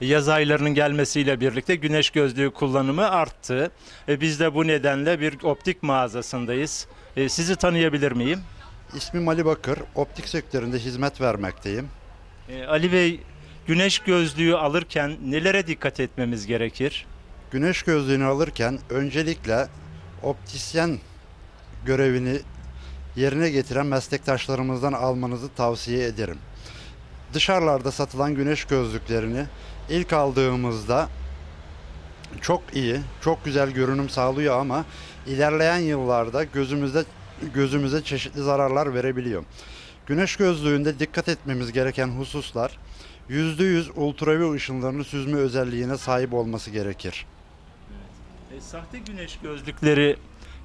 Yaz aylarının gelmesiyle birlikte güneş gözlüğü kullanımı arttı. E, Biz de bu nedenle bir optik mağazasındayız. E, Sizi tanıyabilir miyim? İsmim Ali Bakır, optik sektöründe hizmet vermekteyim. E, Ali Bey, güneş gözlüğü alırken nelere dikkat etmemiz gerekir? Güneş gözlüğünü alırken öncelikle optisyen görevini yerine getiren meslektaşlarımızdan almanızı tavsiye ederim. Dışarılarda satılan güneş gözlüklerini ilk aldığımızda çok iyi, çok güzel görünüm sağlıyor ama ilerleyen yıllarda gözümüzde gözümüze çeşitli zararlar verebiliyor. Güneş gözlüğünde dikkat etmemiz gereken hususlar %100 ultravi ışınlarını süzme özelliğine sahip olması gerekir. E, Sahte güneş gözlükleri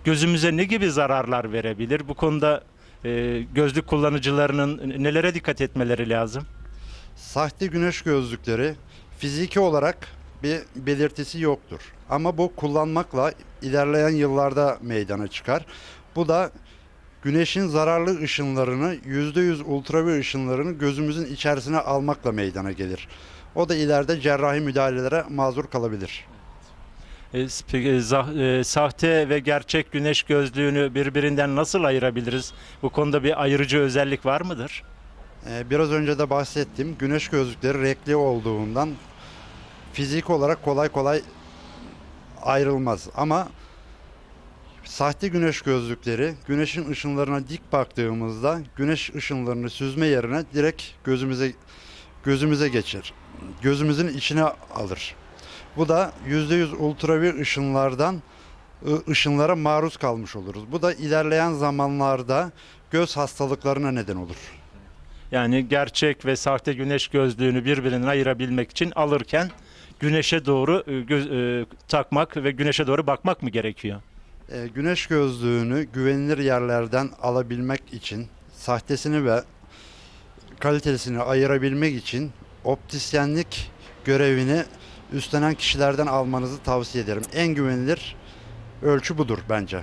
gözümüze ne gibi zararlar verebilir? Bu konuda e, gözlük kullanıcılarının nelere dikkat etmeleri lazım? Sahte güneş gözlükleri fiziki olarak bir belirtisi yoktur. Ama bu kullanmakla ilerleyen yıllarda meydana çıkar. Bu da güneşin zararlı ışınlarını %100 ultravi ışınlarını gözümüzün içerisine almakla meydana gelir. O da ileride cerrahi müdahalelere mazur kalabilir. E, e, e, sahte ve gerçek güneş gözlüğünü birbirinden nasıl ayırabiliriz? Bu konuda bir ayırıcı özellik var mıdır? Ee, Biraz önce de bahsettim. Güneş gözlükleri renkli olduğundan fizik olarak kolay kolay ayrılmaz. Ama sahte güneş gözlükleri güneşin ışınlarına dik baktığımızda güneş ışınlarını süzme yerine direkt gözümüze gözümüze geçir. Gözümüzün içine alır. Bu da %100 ultravi ışınlardan ışınlara maruz kalmış oluruz. Bu da ilerleyen zamanlarda göz hastalıklarına neden olur. Yani gerçek ve sahte güneş gözlüğünü birbirinden ayırabilmek için alırken güneşe doğru e, göz- e, takmak ve güneşe doğru bakmak mı gerekiyor? E, güneş gözlüğünü güvenilir yerlerden alabilmek için sahtesini ve kalitesini ayırabilmek için optisyenlik görevini üstlenen kişilerden almanızı tavsiye ederim. En güvenilir ölçü budur bence.